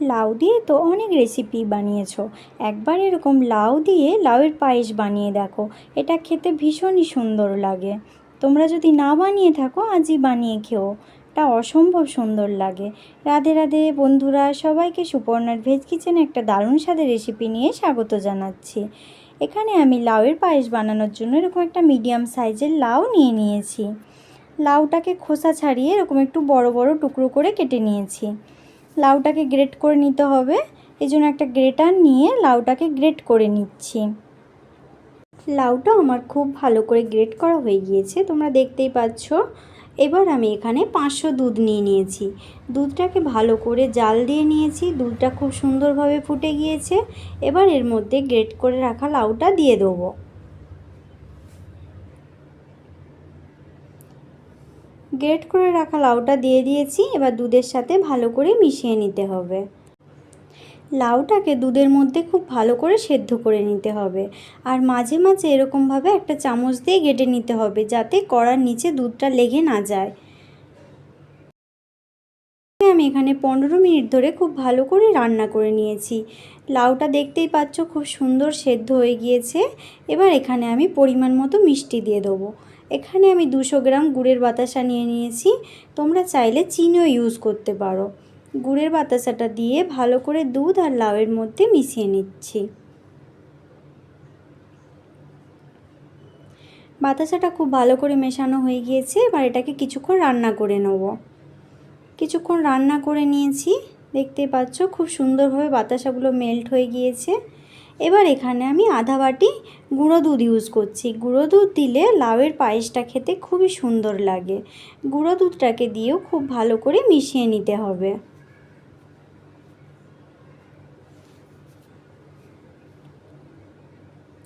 লাউ দিয়ে তো অনেক রেসিপি বানিয়েছো। একবার এরকম লাউ দিয়ে লাউয়ের পায়েস বানিয়ে দেখো, এটা খেতে ভীষণই সুন্দর লাগে। তোমরা যদি না বানিয়ে থাকো, আজই বানিয়ে খেও। এটা অসম্ভব সুন্দর লাগে। রাধে রাধে বন্ধুরা, সবাইকে সুপর্ণার ভেজ কিচেনে একটা দারুণ স্বাদের রেসিপি নিয়ে স্বাগত জানাচ্ছি। এখানে আমি লাউয়ের পায়েস বানানোর জন্য এরকম একটা মিডিয়াম সাইজের লাউ নিয়ে নিয়েছি। লাউটাকে খোসা ছাড়িয়ে এরকম একটু বড় বড় টুকরো করে কেটে নিয়েছি। লাউটাকে গ্রেট করে নিতে হবে। এই জন্য একটা গ্রেটার নিয়ে লাউটাকে গ্রেট করে নিচ্ছি। লাউটা আমার খুব ভালো করে গ্রেট করা হয়ে গিয়েছে, তোমরা দেখতেই পাচ্ছ। এবার আমি এখানে পাঁচশো দুধ নিয়ে নিয়েছি। দুধটাকে ভালো করে জাল দিয়ে নিয়েছি, দুধটা খুব সুন্দরভাবে ফুটে গিয়েছে। এবার এর মধ্যে গ্রেট করে রাখা লাউটা দিয়ে দেবো। গ্রেট করে রাখা লাউটা দিয়ে দিয়েছি, এবার দুধের সাথে ভালো করে মিশিয়ে নিতে হবে। লাউটাকে দুধের মধ্যে খুব ভালো করে সেদ্ধ করে নিতে হবে। আর মাঝে মাঝে এরকমভাবে একটা চামচ দিয়ে গেটে নিতে হবে, যাতে কড়ার নিচে দুধটা লেগে না যায়। আমি এখানে পনেরো মিনিট ধরে খুব ভালো করে রান্না করে নিয়েছি। লাউটা দেখতেই পাচ্ছ খুব সুন্দর সেদ্ধ হয়ে গিয়েছে। এবার এখানে আমি পরিমাণ মতো মিষ্টি দিয়ে দেবো। এখানে আমি দুশো গ্রাম গুড়ের বাতাসা নিয়ে নিয়েছি। তোমরা চাইলে চিনিও ইউজ করতে পারো। গুড়ের বাতাসাটা দিয়ে ভালো করে দুধ আর লাউয়ের মধ্যে মিশিয়ে নিচ্ছি। বাতাসাটা খুব ভালো করে মেশানো হয়ে গিয়েছে, এবার এটাকে কিছুক্ষণ রান্না করে নেব। কিছুক্ষণ রান্না করে নিয়েছি। দেখতে পাচ্ছ খুব সুন্দরভাবে বাতাসাগুলো মেল্ট হয়ে গিয়েছে। এবার এখানে আমি আধা বাটি গুঁড়ো দুধ ইউজ করছি। গুঁড়ো দুধ দিলে লাউয়ের পায়েসটা খেতে খুবই সুন্দর লাগে। গুঁড়ো দুধটাকে দিয়েও খুব ভালো করে মিশিয়ে নিতে হবে।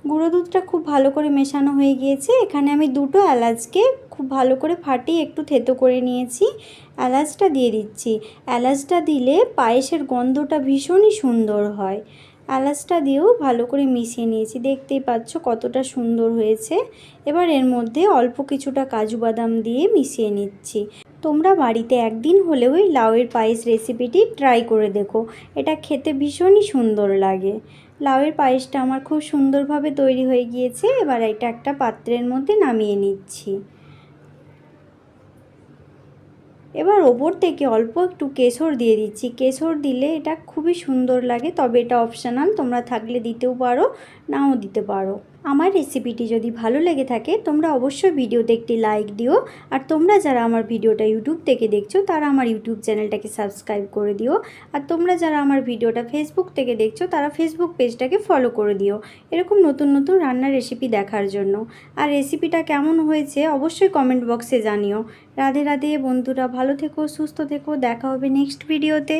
গুঁড়ো দুধটা খুব ভালো করে মেশানো হয়ে গিয়েছে। এখানে আমি দুটো এলাচকে খুব ভালো করে ফাটিয়ে একটু থেতো করে নিয়েছি। এলাচটা দিয়ে দিচ্ছি। এলাচটা দিলে পায়েসের গন্ধটা ভীষণই সুন্দর হয়। এলাচটা দিয়েও ভালো করে মিশিয়ে নিয়েছি। দেখতেই পাচ্ছ কতটা সুন্দর হয়েছে। এবার এর মধ্যে অল্প কিছুটা কাজু বাদাম দিয়ে মিশিয়ে নিচ্ছি। তোমরা বাড়িতে একদিন হলেও এই লাউয়ের পায়েস রেসিপিটি ট্রাই করে দেখো। এটা খেতে ভীষণই সুন্দর লাগে। লাউয়ের পায়েসটা আমার খুব সুন্দরভাবে তৈরি হয়ে গিয়েছে, এবার এটা একটা পাত্রের মধ্যে নামিয়ে নিচ্ছি। এবার ওপর থেকে অল্প একটু কেশর দিয়ে দিচ্ছি। কেশর দিলে এটা খুবই সুন্দর লাগে, তবে এটা অপশানাল তোমরা থাকলে দিতেও পারো, নাও দিতে পারো। আমার রেসিপিটি যদি ভালো লেগে থাকে, তোমরা অবশ্যই ভিডিওতে একটি লাইক দিও। আর তোমরা যারা আমার ভিডিওটা ইউটিউব থেকে দেখছ, তারা আমার ইউটিউব চ্যানেলটাকে সাবস্ক্রাইব করে দিও। আর তোমরা যারা আমার ভিডিওটা ফেসবুক থেকে দেখছ, তারা ফেসবুক পেজটাকে ফলো করে দিও। এরকম নতুন নতুন রান্নার রেসিপি দেখার জন্য। আর রেসিপিটা কেমন হয়েছে, অবশ্যই কমেন্ট বক্সে জানিও। রাধে রাধে বন্ধুরা, ভালো থেকো, সুস্থ থেকো, দেখা হবে নেক্সট ভিডিওতে